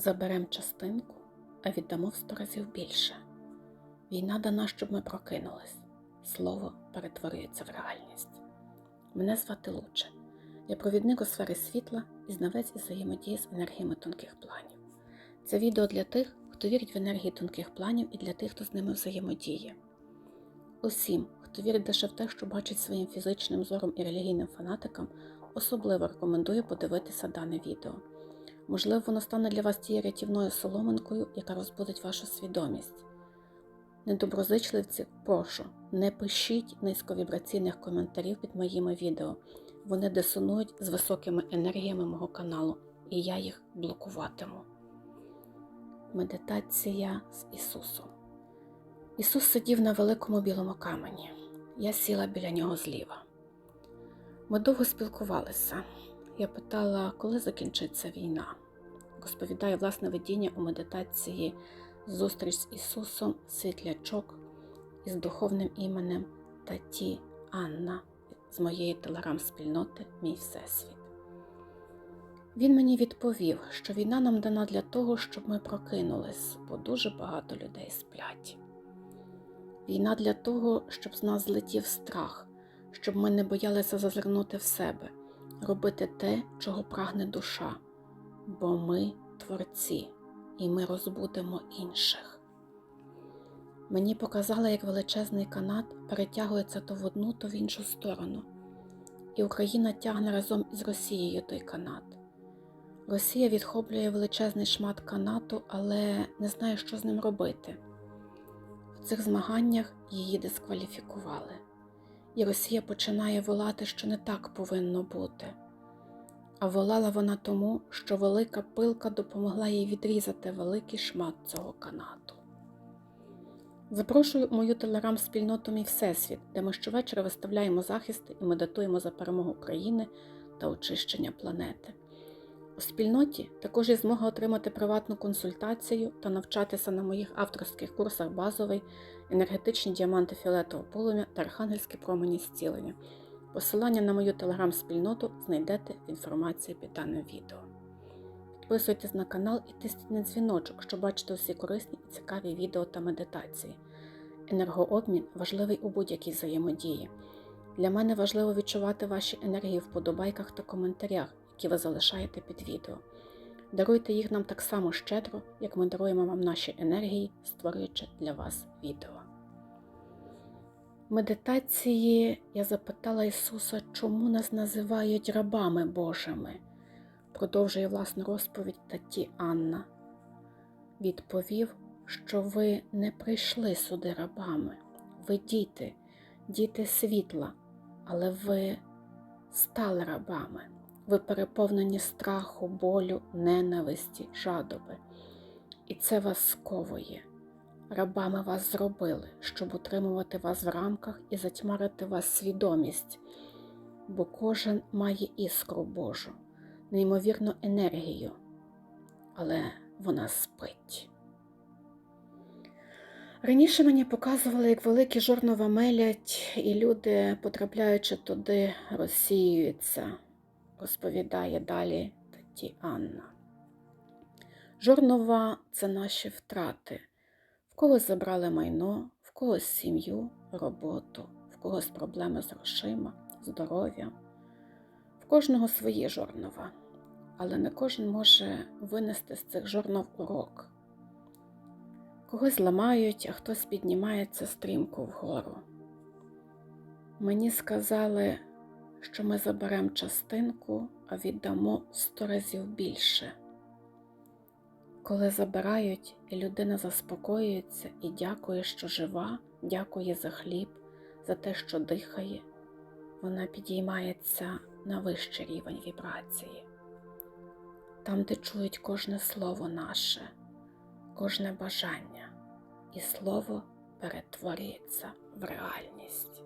Заберем частинку, а віддамо в сто разів більше. Війна дана, щоб ми прокинулись. Слово перетворюється в реальність. Мене звати Луче. Я провідник у сфері світла і знавець із взаємодії з енергіями тонких планів. Це відео для тих, хто вірить в енергії тонких планів, і для тих, хто з ними взаємодіє. Усім, хто вірить лише в те, що бачить своїм фізичним зором і релігійним фанатикам, особливо рекомендую подивитися дане відео. Можливо, воно стане для вас тією рятівною соломинкою, яка розбудить вашу свідомість. Недоброзичливці, прошу, не пишіть низьковібраційних коментарів під моїми відео. Вони дисонують з високими енергіями мого каналу, і я їх блокуватиму. Медитація з Ісусом. Ісус сидів на великому білому камені. Я сіла біля нього зліва. Ми довго спілкувалися. Я питала, коли закінчиться війна. Розповідає власне видіння у медитації зустріч з Ісусом, світлячок із духовним іменем Таті Анна з моєї телеграм-спільноти Мій Всесвіт. Він мені відповів, що війна нам дана для того, щоб ми прокинулись, бо дуже багато людей сплять. Війна для того, щоб з нас злетів страх, щоб ми не боялися зазирнути в себе, робити те, чого прагне душа, бо ми творці, і ми розбудемо інших. Мені показали, як величезний канат перетягується то в одну, то в іншу сторону, і Україна тягне разом із Росією той канат. Росія відхоплює величезний шмат канату, але не знає, що з ним робити. В цих змаганнях її дискваліфікували, і Росія починає волати, що не так повинно бути. А волала вона тому, що велика пилка допомогла їй відрізати великий шмат цього канату. Запрошую мою телеграм-спільноту Мій Всесвіт, де ми щовечора виставляємо захисти і медитуємо за перемогу України та очищення планети. У спільноті також є змога отримати приватну консультацію та навчатися на моїх авторських курсах базовий, енергетичні діаманти фіолетового полум'я та архангельські промені зцілення. Посилання на мою телеграм-спільноту знайдете в інформації під даним відео. Підписуйтесь на канал і тисніть на дзвіночок, щоб бачити усі корисні і цікаві відео та медитації. Енергообмін важливий у будь-якій взаємодії. Для мене важливо відчувати ваші енергії в подобайках та коментарях, які ви залишаєте під відео. Даруйте їх нам так само щедро, як ми даруємо вам наші енергії, створюючи для вас відео. Медитації я запитала Ісуса, чому нас називають рабами Божими. Продовжує власну розповідь таті Анна. Відповів, що ви не прийшли сюди рабами, ви діти, діти світла, але ви стали рабами. Ви переповнені страху, болю, ненависті, жадоби. І це вас сковує. Рабами вас зробили, щоб утримувати вас в рамках і затьмарити вас свідомість, бо кожен має іскру Божу, неймовірну енергію, але вона спить. Раніше мені показували, як великі жорнова мелять, і люди, потрапляючи туди, розсіюються, розповідає далі таті Анна. Жорнова це наші втрати. В когось забрали майно, в когось сім'ю, роботу, в когось проблеми з грошима, здоров'ям. В кожного свої жорнова, але не кожен може винести з цих жорнов урок. Когось ламають, а хтось піднімається стрімко вгору. Мені сказали, що ми заберемо частинку, а віддамо сто разів більше. Коли забирають, і людина заспокоюється і дякує, що жива, дякує за хліб, за те, що дихає, вона підіймається на вищий рівень вібрації. Там, де чують кожне слово наше, кожне бажання, і слово перетворюється в реальність.